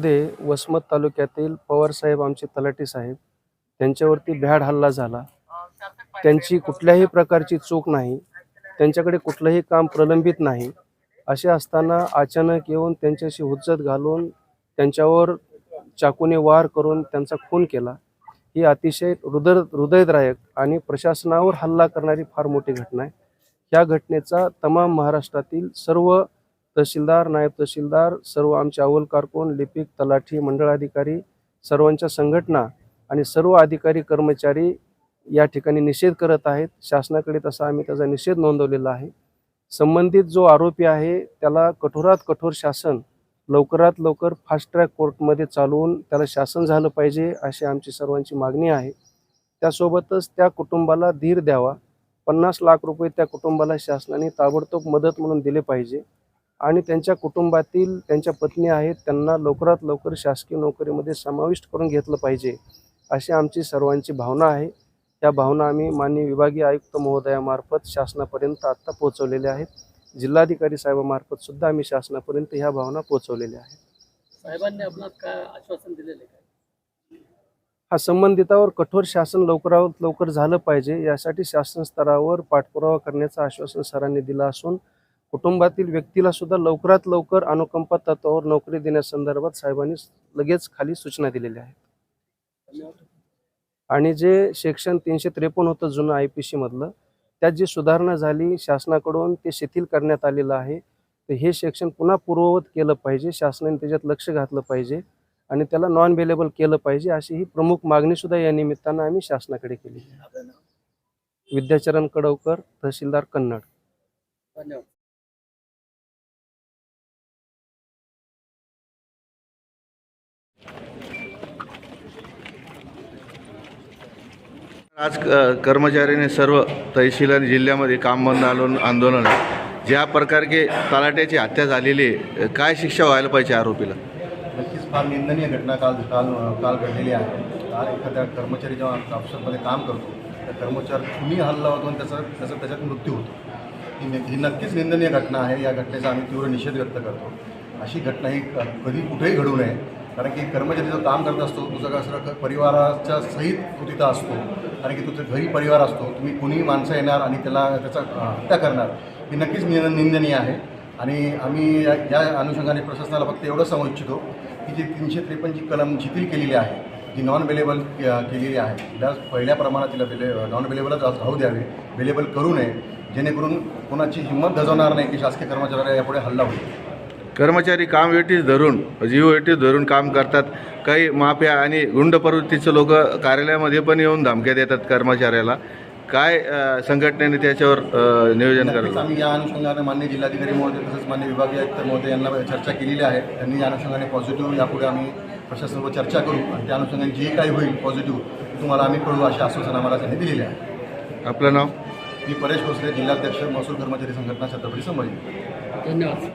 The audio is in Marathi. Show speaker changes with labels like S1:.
S1: मध्ये वसमत तालुक्यातील पवारसाहेब आमचे तलाठी साहेब त्यांच्यावरती भ्याड हल्ला झाला. त्यांची कुठल्याही प्रकारची चूक नाही. त्यांच्याकडे कुठलंही काम प्रलंबित नाही. असे असताना अचानक येऊन त्यांच्याशी हुज्जत घालून त्यांच्यावर चाकूने वार करून त्यांचा खून केला. ही अतिशय हृदय हृदयद्रायक आणि प्रशासनावर हल्ला करणारी फार मोठी घटना आहे. या घटनेचा तमाम महाराष्ट्रातील सर्व तहसीलदार नायब तहसीलदार सर्व आमचे अव्वल कारकून लिपिक तलाठी मंडळ अधिकारी सर्वांच्या संघटना आणि सर्व अधिकारी कर्मचारी या ठिकाणी निषेध करत आहेत. शासनाकडे तसा आम्ही त्याचा निषेध नोंदवलेला आहे. संबंधित जो आरोपी आहे त्याला कठोरात कठोर शासन लवकरात लवकर फास्ट ट्रॅक कोर्टमध्ये चालवून त्याला शासन झालं पाहिजे अशी आमची सर्वांची मागणी आहे. त्यासोबतच त्या कुटुंबाला धीर द्यावा. पन्नास लाख रुपये त्या कुटुंबाला शासनाने ताबडतोब मदत म्हणून दिले पाहिजे. आणि त्यांच्या कुटुंबातील त्यांच्या पत्नी आहेत त्यांना लवकरात लवकर शासकीय नोकरीमध्ये समाविष्ट करून घेतलं पाहिजे अशी आमची सर्वांची भावना आहे. या भावना आम्ही माननीय विभागीय आयुक्त महोदयामार्फत शासनापर्यंत आत्ता पोहोचवलेल्या आहेत. जिल्हाधिकारी साहेबामार्फत सुद्धा आम्ही शासनापर्यंत ह्या भावना पोहोचवलेल्या आहेत.
S2: साहेबांनी आपणास काय आश्वासन दिलेले
S1: हा संबंधितावर कठोर शासन लवकरात लवकर झालं पाहिजे यासाठी शासन स्तरावर पाठपुरावा करण्याचं आश्वासन सरांनी दिलं असून कुटुंबातील व्यक्तीला सुद्धा लवकरात लवकर अनुकंपा तत्वावर नोकरी देण्यासंदर्भात साहेबांनी लगेच खाली सूचना दिलेल्या आहेत. आणि जे सेक्शन तीनशे त्रेपन्न होतं जुनं आय पी सीमधलं त्यात जी सुधारणा झाली शासनाकडून ते शिथिल करण्यात आलेलं आहे. तर हे सेक्शन पुन्हा पूर्ववत केलं पाहिजे शासनाने त्याच्यात लक्ष घातलं पाहिजे आणि त्याला नॉन अवेलेबल केलं पाहिजे अशी ही प्रमुख मागणीसुद्धा या निमित्तानं आम्ही शासनाकडे केली विद्याचरण कडवकर तहसीलदार कन्नड.
S3: आज क- कर्मचाऱ्यांनी सर्व तहसील आणि जिल्ह्यामध्ये काम बंद आंदोलन आंदोलन ज्या प्रकारचे तलाट्याची हत्या झालेली आहे काय शिक्षा व्हायला पाहिजे आरोपीला?
S4: नक्कीच फार निंदनीय घटना काल काल काल घडलेली आहे. काल एखाद्या कर्मचारी जेव्हा ऑफिसमध्ये काम करतो त्या कर्मचारी कुणी हल्ला होतो आणि त्याचा त्याचा त्याच्यात मृत्यू होतो. ही ही नक्कीच निंदनीय घटना आहे. या घटनेचा आम्ही तीव्र निषेध व्यक्त करतो. अशी घटना ही क- कधी कुठेही घडू नये. कारण की कर्मचारी जो काम करत असतो तुझा कसं परिवाराच्या सहित तो तिथं असतो. कारण की तुझं घरी परिवार असतो. तुम्ही कुणीही माणसं येणार आणि त्याला त्याचा हत्या करणार ही नक्कीच नि निंदनीय आहे. आणि आम्ही या अनुषंगाने प्रशासनाला फक्त एवढं सांगू इच्छितो की जी तीनशे त्रेपन्नची कलम शिथिल केलेली आहे जी नॉन अवेलेबल केलेली आहे तिला पहिल्या प्रमाणात तिला बेले नॉन अवेलेबलच राहू द्यावे अवेलेबल करू नये जेणेकरून कोणाची हिंमत गजवणार नाही की शासकीय कर्मचाऱ्याला यापुढे हल्ला होईल.
S3: कर्मचारी काम वेटीस धरून जीव वेटीस धरून काम करतात. काही माफिया आणि गुंड प्रवृत्तीचे लोक कार्यालयामध्ये पण येऊन धमक्या देतात कर्मचाऱ्याला. काय संघटनेने त्याच्यावर नियोजन करायला?
S4: आम्ही या अनुषंगाने मान्य जिल्हाधिकारी महोदय तसंच मान्य विभागीय आयुक्त महोदय यांना चर्चा केलेली आहे. त्यांनी या अनुषंगाने पॉझिटिव्ह यापुढे आम्ही प्रशासनावर चर्चा करू आणि त्या अनुषंगाने जे काही होईल पॉझिटिव्ह तुम्हाला आम्ही कळू अशी आश्वासन आम्हाला त्यांनी दिलेली आहे.
S3: आपलं नाव?
S4: मी परेश भोसले जिल्हाध्यक्ष महसूल कर्मचारी संघटना छत्रपती संभाजी.
S2: धन्यवाद.